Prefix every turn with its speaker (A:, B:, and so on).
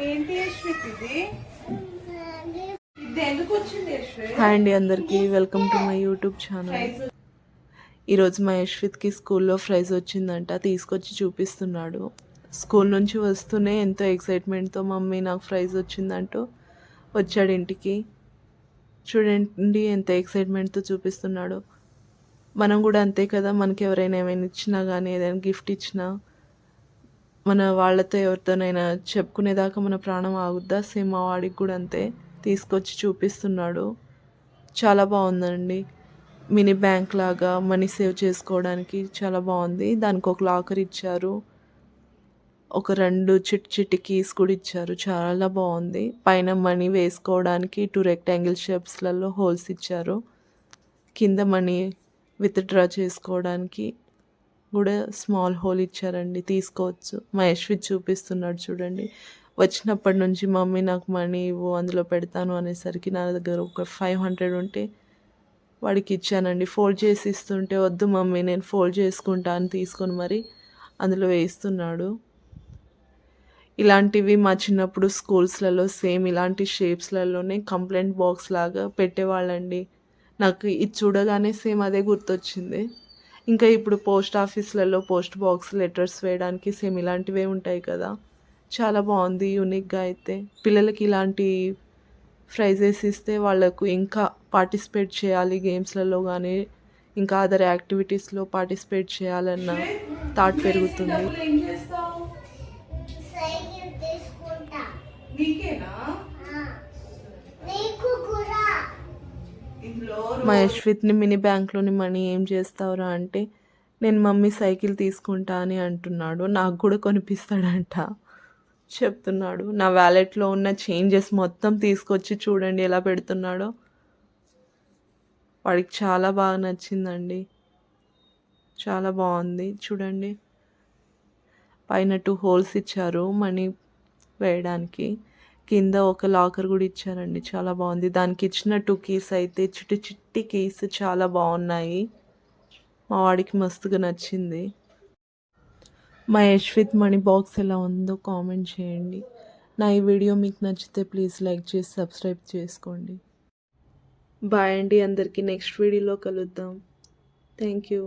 A: ఏంటి ఇది?
B: హాయ్ అండి అందరికీ welcome to my YouTube channel. ఈరోజు మా యశ్విత్కి స్కూల్లో ప్రైజ్ వచ్చిందంట తీసుకొచ్చి చూపిస్తున్నాడు. స్కూల్ నుంచి వస్తూనే ఎంతో ఎక్సైట్మెంట్తో మమ్మీ నాకు ప్రైజ్ వచ్చిందంటూ వచ్చాడు ఇంటికి. చూడండి ఎంత ఎక్సైట్మెంట్తో చూపిస్తున్నాడు. మనం కూడా అంతే కదా మనకి ఎవరైనా ఏమైనా ఇచ్చినా కానీ ఏదైనా గిఫ్ట్ ఇచ్చినా మన వాళ్ళతో ఎవరితోనైనా చెప్పుకునేదాకా మన ప్రాణం ఆగుద్దా? సేమ్ మా వాడికి కూడా అంతే. తీసుకొచ్చి చూపిస్తున్నాడు. చాలా బాగుందండి. మినీ బ్యాంక్ లాగా మనీ సేవ్ చేసుకోవడానికి చాలా బాగుంది. దానికి ఒక లాకర్ ఇచ్చారు. ఒక రెండు చిట్ చిట్టి కీస్ కూడా ఇచ్చారు. చాలా బాగుంది. పైన మనీ వేసుకోవడానికి టూ రెక్టాంగిల్ షేప్స్లలో హోల్స్ ఇచ్చారు. కింద మనీ విత్డ్రా చేసుకోవడానికి. కూడా స్మాల్ హోల్ ఇచ్చారండి. తీసుకోవచ్చు. మహేష్వి చూపిస్తున్నాడు చూడండి. వచ్చినప్పటి నుంచి మమ్మీ నాకు మనీ ఇవ్వు అందులో పెడతాను అనేసరికి నా దగ్గర ఒక ఫైవ్ హండ్రెడ్ ఉంటే వాడికి ఇచ్చానండి. ఫోల్డ్ చేసి ఇస్తుంటే వద్దు మమ్మీ నేను ఫోల్డ్ చేసుకుంటా అని తీసుకొని మరి అందులో వేస్తున్నాడు ఇలాంటివి మా చిన్నప్పుడు స్కూల్స్లలో సేమ్ ఇలాంటి షేప్స్లలోనే కంప్లైంట్ బాక్స్ లాగా పెట్టేవాళ్ళండి. నాకు ఇది చూడగానే సేమ్ అదే గుర్తొచ్చింది. ఇంకా ఇప్పుడు పోస్ట్ ఆఫీస్లలో పోస్ట్ బాక్స్ లెటర్స్ వేయడానికి సేమ్ ఇలాంటివే ఉంటాయి కదా. చాలా బాగుంది యూనిక్గా అయితే. పిల్లలకి ఇలాంటి ప్రైజెస్ ఇస్తే వాళ్ళకు ఇంకా పార్టిసిపేట్ చేయాలి గేమ్స్లలో కానీ ఇంకా అదర్ యాక్టివిటీస్లో పార్టిసిపేట్ చేయాలన్న థాట్ పెరుగుతుంది
A: డబ్బులు ఏం చేస్తావు
C: సైకిల్ తీసుకుంటా
A: నీకేనా
C: ఆ. నీకు కూడా
A: ఇందులో
B: మా యశ్విత్ని మినీ బ్యాంక్లోని మనీ ఏం చేస్తావురా అంటే నేను మమ్మీ సైకిల్ తీసుకుంటా అని అంటున్నాడు. నాకు కూడా కొనిపిస్తాడంట చెప్తున్నాడు. నా వ్యాలెట్లో ఉన్న చేంజెస్ మొత్తం తీసుకొచ్చి చూడండి ఎలా పెడుతున్నాడో. వాడికి చాలా బాగా నచ్చిందండి. చాలా బాగుంది. చూడండి. పైన టూ హోల్స్ ఇచ్చారు మనీ వేయడానికి. కింద ఒక లాకర్ కూడా ఇచ్చారండి. చాలా బాగుంది. దానికి ఇచ్చిన టూ కీస్ అయితే చిట్టి చిట్టి కీస్ చాలా బాగున్నాయి. మా వాడికి మస్తుగా నచ్చింది. మా యశ్విత్ మనీ బాక్స్ ఎలా ఉందో కామెంట్ చేయండి. నా ఈ వీడియో మీకు నచ్చితే ప్లీజ్ లైక్ చేసి సబ్స్క్రైబ్ చేసుకోండి. బాయ్ అండి అందరికీ. నెక్స్ట్ వీడియోలో కలుద్దాం. Thank you.